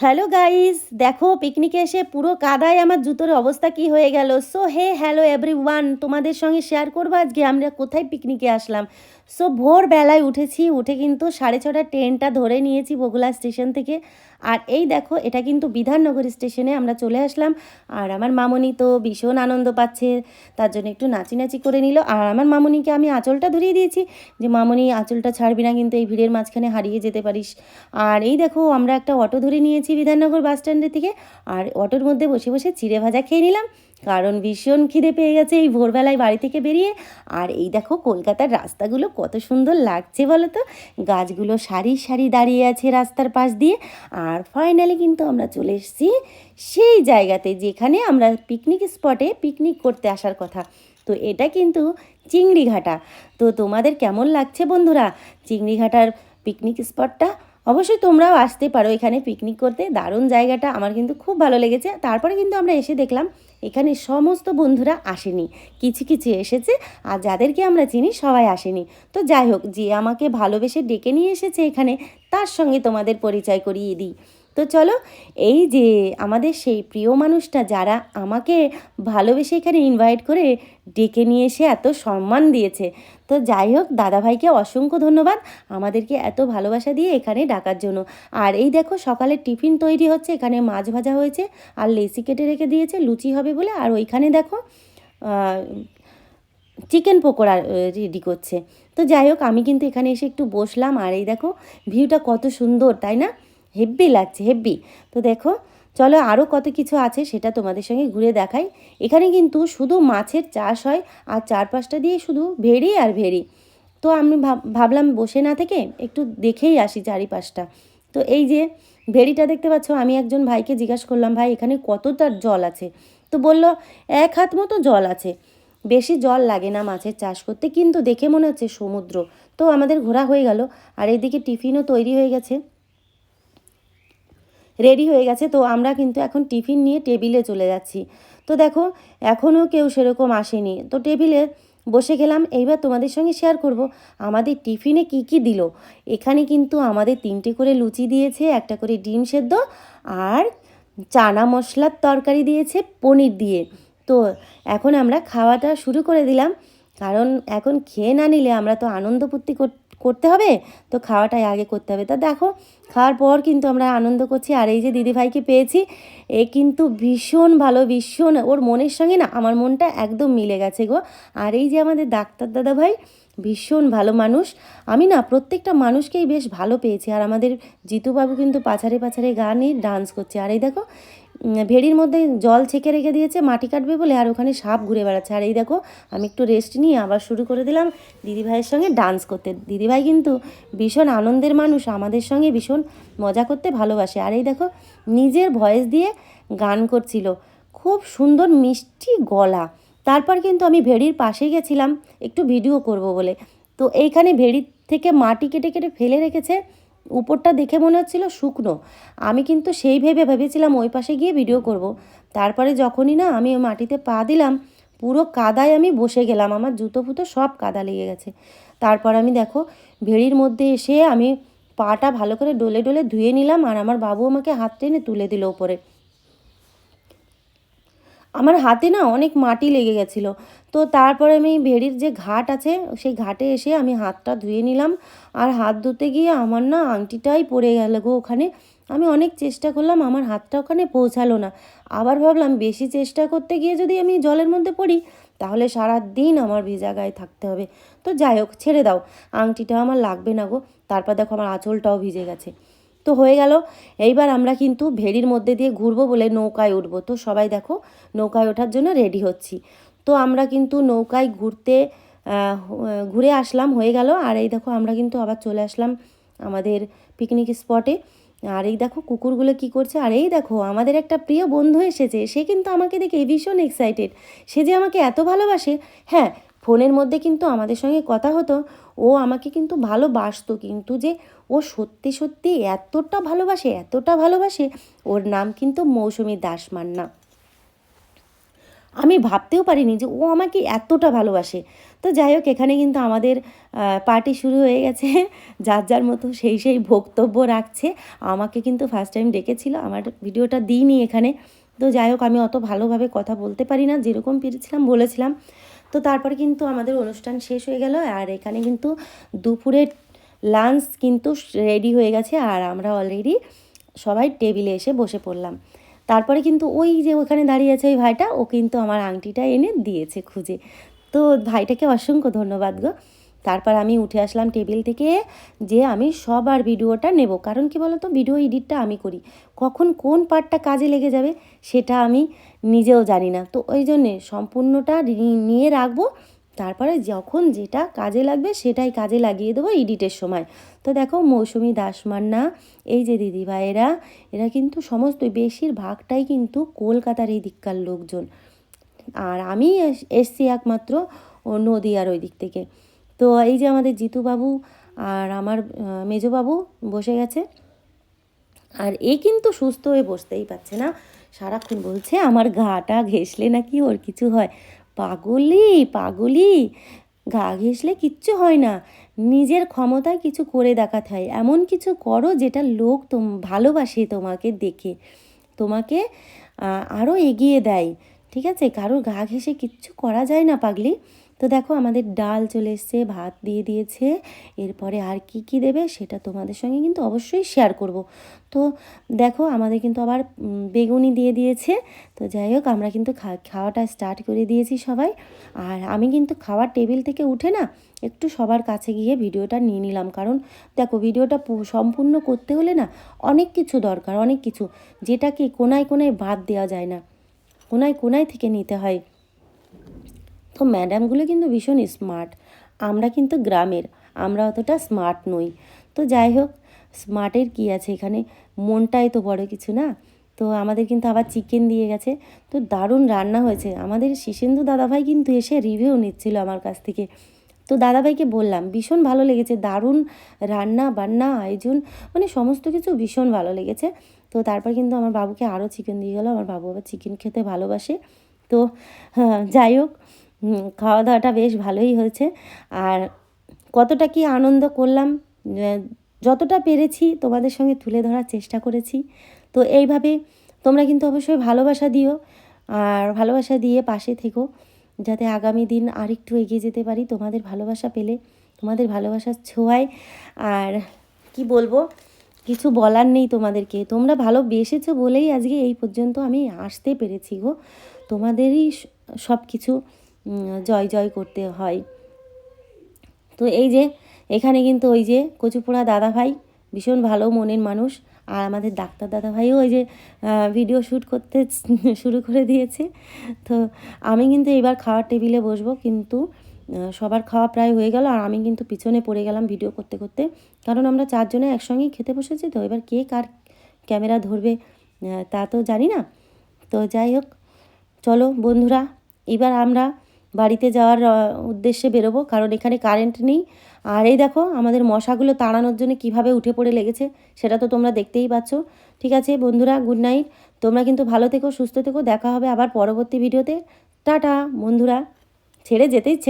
Hello guys দেখো পিকনিকে এসে পুরো কাদায় আমার জুতোর অবস্থা কি হয়ে গেল? সো হে হ্যালো এভরি তোমাদের সঙ্গে শেয়ার করব আজকে আমরা কোথায় পিকনিকে আসলাম? সো ভোরবেলায় উঠেছি, উঠে কিন্তু সাড়ে ছটা ট্রেনটা ধরে নিয়েছি বগুলা স্টেশন থেকে। আর এই দেখো, এটা কিন্তু বিধাননগর স্টেশনে আমরা চলে আসলাম। আর আমার মামনি তো ভীষণ আনন্দ পাচ্ছে, তার জন্য একটু নাচি নাচি করে নিল। আর আমার মামনিকে আমি আঁচলটা ধরিয়ে দিয়েছি যে, মামনি, আঁচলটা ছাড়বি না কিন্তু এই ভিড়ের মাঝখানে হারিয়ে যেতে পারিস। আর এই দেখো, আমরা একটা অটো ধরে নিয়েছি বিধাননগর বাস স্ট্যান্ডের থেকে আর অটোর মধ্যে বসে বসে চিড়ে ভাজা খেয়ে নিলাম। কারণ ভীষণ খিদে পেয়ে গেছে এই ভোরবেলায় বাড়ি থেকে বেরিয়ে। আর এই দেখো কলকাতার রাস্তাগুলো কত সুন্দর লাগছে বলো তো? গাছগুলো সারি সারি দাঁড়িয়ে আছে রাস্তার পাশ দিয়ে। আর ফাইনালি কিন্তু আমরা চলে এসেছি সেই জায়গাতে যেখানে আমরা পিকনিক স্পটে পিকনিক করতে আসার কথা। তো এটা কিন্তু চিংড়িঘাটা। তো তোমাদের কেমন লাগছে বন্ধুরা? চিংড়িঘাটার পিকনিক স্পটটা অবশ্যই তোমরাও আসতে পারো এখানে পিকনিক করতে। দারুণ জায়গাটা, আমার কিন্তু খুব ভালো লেগেছে। তারপরে কিন্তু আমরা এসে দেখলাম এখানে সমস্ত বন্ধুরা আসেনি। কিছু কিছু এসেছে আর যাদেরকে আমরা চিনি সবাই আসেনি। তো যাই হোক, যে আমাকে ভালোবেসে ডেকে নিয়ে এসেছে এখানে, তার সঙ্গে তোমাদের পরিচয় করিয়ে দিই। তো চলো, এই যে আমাদের সেই প্রিয় মানুষটা যারা আমাকে ভালোবেসে এখানে ইনভাইট করে ডেকে নিয়ে এসে এত সম্মান দিয়েছে। তো যাই হোক, দাদাভাইকে অসংখ্য ধন্যবাদ আমাদেরকে এত ভালোবাসা দিয়ে এখানে ডাকার জন্য। আর এই দেখো, সকালে টিফিন তৈরি হচ্ছে, এখানে মাছ ভাজা হয়েছে, আর লেসি কেটে রেখে দিয়েছে, লুচি হবে বলে। আর ওইখানে দেখো চিকেন পকোড়া রেডি করছে। তো যাই হোক, আমি কিন্তু এখানে এসে একটু বসলাম, আর এই দেখো, ভিউটা কত সুন্দর, তাই না? হেব্বি লাগছে, হেব্বি। তো দেখো, চলো আরও কত কিছু আছে সেটা তোমাদের সঙ্গে ঘুরে দেখাই। এখানে কিন্তু শুধু মাছের চাষ হয় আর চারপাশটা দিয়ে শুধু ভেড়ি আর ভেড়ি। তো আমি ভাবলাম বসে না থেকে একটু দেখেই আসি চারিপাশটা। তো এই যে ভেড়িটা দেখতে পাচ্ছ, আমি একজন ভাইকে জিজ্ঞাসা করলাম, ভাই, এখানে কতটা জল আছে? তো বলল, এক হাত মতো জল আছে। বেশি জল লাগে না মাছের চাষ করতে, কিন্তু দেখে মনে হচ্ছে সমুদ্র। তো আমাদের ঘোরা হয়ে গেল। আর এদিকে টিফিনও তৈরি হয়ে গেছে। রেডি হয়ে গেছে। তো আমরা কিন্তু এখন টিফিন নিয়ে টেবিলে চলে যাচ্ছি। তো দেখো, এখনও কেউ সেরকম আসেনি। তো টেবিলে বসে গেলাম। এইবার তোমাদের সঙ্গে শেয়ার করব, আমাদের টিফিনে কি কি দিল? এখানে কিন্তু আমাদের তিনটে করে লুচি দিয়েছে, একটা করে ডিম সেদ্ধ আর চানা মশলার তরকারি দিয়েছে, পনির দিয়ে। তো এখন আমরা খাওয়াটা শুরু করে দিলাম। কারণ এখন খেয়ে না নিলে আমরা তো আনন্দ ফুর্তি করতে হবে, তো খাওয়াটাই আগে করতে হবে। তা দেখো, খাওয়ার পর কিন্তু আমরা আনন্দ করছি। আর এই যে দিদিভাইকে পেয়েছি, এ কিন্তু ভীষণ ভালো, ভীষণ ওর মনের সঙ্গে না আমার মনটা একদম মিলে গেছে গো। আর এই যে আমাদের ডাক্তার দাদা ভাই ভীষণ ভালো মানুষ। আমি না প্রত্যেকটা মানুষকেই বেশ ভালো পেয়েছি। আর আমাদের জিতুবাবু কিন্তু পাছারে পাছারে গানে ডান্স করছে। আর এই দেখো ভেড়ির মধ্যে জল ছেঁকে রেখে দিয়েছে, মাটি কাটবে বলে, আর ওখানে সাপ ঘুরে বেড়াচ্ছে। আর এই দেখো, আমি একটু রেস্ট নিয়ে আবার শুরু করে দিলাম দিদিভাইয়ের সঙ্গে ডান্স করতে। দিদিভাই কিন্তু ভীষণ আনন্দের মানুষ, আমাদের সঙ্গে ভীষণ মজা করতে ভালোবাসে। আর এই দেখো, নিজের ভয়েস দিয়ে গান করছিল। খুব সুন্দর মিষ্টি গলা। তারপর কিন্তু আমি ভেড়ির পাশে গেছিলাম, একটু ভিডিও করব বলে। তো এইখানে ভেড়ির থেকে মাটি কেটে কেটে ফেলে রেখেছে উপরটা দেখে মনে হচ্ছিল শুকনো। আমি কিন্তু সেই ভেবে ভেবেছিলাম ওই পাশে গিয়ে ভিডিও করব। তারপরে যখনই না আমি ওই মাটিতে পা দিলাম, পুরো কাদায় আমি বসে গেলাম। আমার জুতো ফুতো সব কাদা লেগে গেছে। তারপর আমি দেখো, ভেড়ির মধ্যে এসে আমি পাটা ভালো করে ডলে ডলে ধুয়ে নিলাম আর আমার বাবু আমাকে হাত টেনে তুলে দিল ওপরে আমার হাতে না অনেক মাটি লেগে গেছিল। তো তারপরে আমি ভেড়ির যে ঘাট আছে, সেই ঘাটে এসে আমি হাতটা ধুয়ে নিলাম। আর হাত ধুতে গিয়ে আমার না আংটিটাই পড়ে গেল গো ওখানে। আমি অনেক চেষ্টা করলাম, আমার হাতটা ওখানে পৌঁছালো না। আবার ভাবলাম, বেশি চেষ্টা করতে গিয়ে যদি আমি জলের মধ্যে পড়ি, তাহলে সারা দিন আমার ভিজা গায়ে থাকতে হবে। তো যাই হোক, ছেড়ে দাও। আংটিটা আমার লাগবে না গো। তারপর দেখো, আমার আঁচলটাও ভিজে গেছে। তো হয়ে গেল। এইবার আমরা কিন্তু ভেড়ির মধ্যে দিয়ে ঘুরবো বলে নৌকায় উঠবো। তো সবাই দেখো, নৌকায় ওঠার জন্য রেডি হচ্ছি। তো আমরা কিন্তু নৌকায় ঘুরতে ঘুরে আসলাম, হয়ে গেল। আর এই দেখো, আমরা কিন্তু আবার চলে আসলাম আমাদের পিকনিক স্পটে আর এই দেখো, কুকুরগুলো কি করছে? আর এই দেখো, আমাদের একটা প্রিয় বন্ধু এসেছে। সে কিন্তু আমাকে দেখে ভীষণ এক্সাইটেড সে যে আমাকে এত ভালোবাসে হ্যাঁ ফোনের মধ্যে কিন্তু আমাদের সঙ্গে কথা হতো। ও আমাকে কিন্তু ভালোবাসতো, কিন্তু যে ও সত্যি সত্যি এতটা ভালোবাসে এতটা ভালোবাসে, ওর নাম কিন্তু মৌসুমি দাস মান্না আমি ভাবতেও পারিনি যে ও আমাকে এতটা ভালোবাসে। তো যাই হোক, এখানে কিন্তু আমাদের পার্টি শুরু হয়ে গেছে। যার যার মতো সেই সেই বক্তব্য রাখছে। আমাকে কিন্তু ফার্স্ট টাইম ডেকেছিল, আমার ভিডিওটা দিইনি এখানে। তো যাই হোক, আমি অত ভালোভাবে কথা বলতে পারি না। যেরকম পেরেছিলাম বলেছিলাম। তো তারপরে কিন্তু আমাদের অনুষ্ঠান শেষ হয়ে গেল আর এখানে কিন্তু দুপুরের লাঞ্চ কিন্তু রেডি হয়ে গেছে আর আমরা অলরেডি সবাই টেবিলে এসে বসে পড়লাম। তারপরে কিন্তু ওই যে ওখানে দাঁড়িয়ে আছে ওই ভাইটা, ও কিন্তু আমার আংটিটা এনে দিয়েছে খুঁজে। তো ভাইটাকে অসংখ্য ধন্যবাদ গো। তারপর আমি উঠে আসলাম টেবিল থেকে যে আমি সবার ভিডিওটা নেব। কারণ কি বলতো? ভিডিও এডিটটা আমি করি। কখন কোন পার্টটা কাজে লেগে যাবে সেটা আমি নিজেও জানি না। তো ওই জন্যে সম্পূর্ণটা নিয়ে রাখব। তারপরে যখন যেটা কাজে লাগবে সেটাই কাজে লাগিয়ে দেবো এডিটের সময়। তো দেখো, মৌসুমি দাসমান্না, এই যে দিদি ভাইয়েরা, এরা কিন্তু সমস্ত, বেশিরভাগটাই কিন্তু কলকাতার এই দিককার লোকজন। আর আমি এস- এসছি একমাত্র নদীয়ার ওই দিক থেকে। তো এই যে আমাদের জিতুবাবু আর আমার মেজবাবু বসে গেছে। আর এ কিন্তু সুস্থ হয়ে বসতেই পারছে না। সারাক্ষণ বলছে, আমার গাটা ঘেসলে নাকি ওর কিছু হয়? পাগলি পাগলি গা ঘেসলে কিচ্ছু হয় না। নিজের ক্ষমতায় কিছু করে দেখাতে হয়। এমন কিছু করো যেটা লোক তোম, ভালোবাসে তোমাকে দেখে। তোমাকে আরও এগিয়ে দেয়। ঠিক আছে? কারোর গা ঘেসে কিচ্ছু করা যায় না পাগলি। তো দেখো আমাদের ডাল চলে এসছে, ভাত দিয়ে দিয়েছে। এরপরে আর কি কি দেবে সেটা তোমাদের সঙ্গে কিন্তু অবশ্যই শেয়ার করব। তো দেখো আমাদের কিন্তু আবার বেগুনি দিয়ে দিয়েছে। তো যাই হোক, আমরা কিন্তু খাওয়াটা স্টার্ট করে দিয়েছি সবাই। আর আমি কিন্তু খাওয়ার টেবিল থেকে উঠে না একটু সবার কাছে গিয়ে ভিডিওটা নিয়ে নিলাম। কারণ দেখো ভিডিওটা সম্পূর্ণ করতে হলে না অনেক কিছু দরকার, অনেক কিছু। যেটা কি কোনায় কোনায় বাদ দেওয়া যায় না। কোনায় কোনায় থেকে নিতে হয়। তো ম্যাডামগুলো কিন্তু ভীষণ স্মার্ট। আমরা কিন্তু গ্রামের আমরা অতটা স্মার্ট নই। তো যাই হোক স্মার্টের কী আছে এখানে? মনটাই তো বড় কিছু না? তো আমাদের কিন্তু আবার চিকেন দিয়ে গেছে। তো দারুণ রান্না হয়েছে। আমাদের শিশেন্দু দাদাভাই কিন্তু এসে রিভিউ নিচ্ছিল আমার কাছ থেকে। তো দাদাভাইকে বললাম ভীষণ ভালো লেগেছে দারুণ রান্না বান্না আয়োজন মানে সমস্ত কিছু ভীষণ ভালো লেগেছে। তো তারপর কিন্তু আমার বাবুকে আরও চিকেন দিয়ে গেলো। আমার বাবু আবার চিকেন খেতে ভালোবাসে। তো হ্যাঁ, যাই হোক খাওয়া দাওয়াটা বেশ ভালোই হয়েছে। আর কতটা কি আনন্দ করলাম যতটা পেরেছি তোমাদের সঙ্গে তুলে ধরার চেষ্টা করেছি। তো এইভাবে তোমরা কিন্তু অবশ্যই ভালোবাসা দিও, আর ভালোবাসা দিয়ে পাশে থেকো, যাতে আগামী দিন আরেকটু এগিয়ে যেতে পারি তোমাদের ভালোবাসা পেলে, তোমাদের ভালোবাসার ছোঁয়ায়। আর কি বলব, কিছু বলার নেই তোমাদেরকে। তোমরা ভালোবেসেছো বলেই আজকে এই পর্যন্ত আমি আসতে পেরেছি গো। তোমাদেরই সব কিছু জয় জয় করতে হয়। তো এই যে, এখানে কিন্তু ওই যে কচুপোড়া দাদা ভাই ভীষণ ভালো মনের মানুষ। আর আমাদের ডাক্তার দাদা ভাইও ওই যে ভিডিও শ্যুট করতে শুরু করে দিয়েছে। তো আমি কিন্তু এবার খাওয়ার টেবিলে বসবো, কিন্তু সবার খাওয়া প্রায় হয়ে গেল। আর আমি কিন্তু পিছনে পড়ে গেলাম ভিডিও করতে করতে। কারণ আমরা চারজনে একসঙ্গেই খেতে বসেছি তো, এবার কে কার ক্যামেরা ধরবে তা তো জানি না। তো যাই হোক, চলো বন্ধুরা, এবার আমরা বাড়িতে যাওয়ার উদ্দেশ্যে বেরোবো, কারণ এখানে কারেন্ট নেই। আর এই দেখো, আমাদের মশাগুলো তাড়ানোর জন্য কীভাবে উঠে পড়ে লেগেছে, সেটা তো তোমরা দেখতেই পাচ্ছ। ঠিক আছে বন্ধুরা গুড নাইট তোমরা কিন্তু ভালো থেকো, সুস্থ থেকো, দেখা হবে আবার পরবর্তী ভিডিওতে টাটা বন্ধুরা। ছেড়ে যেতে ইচ্ছে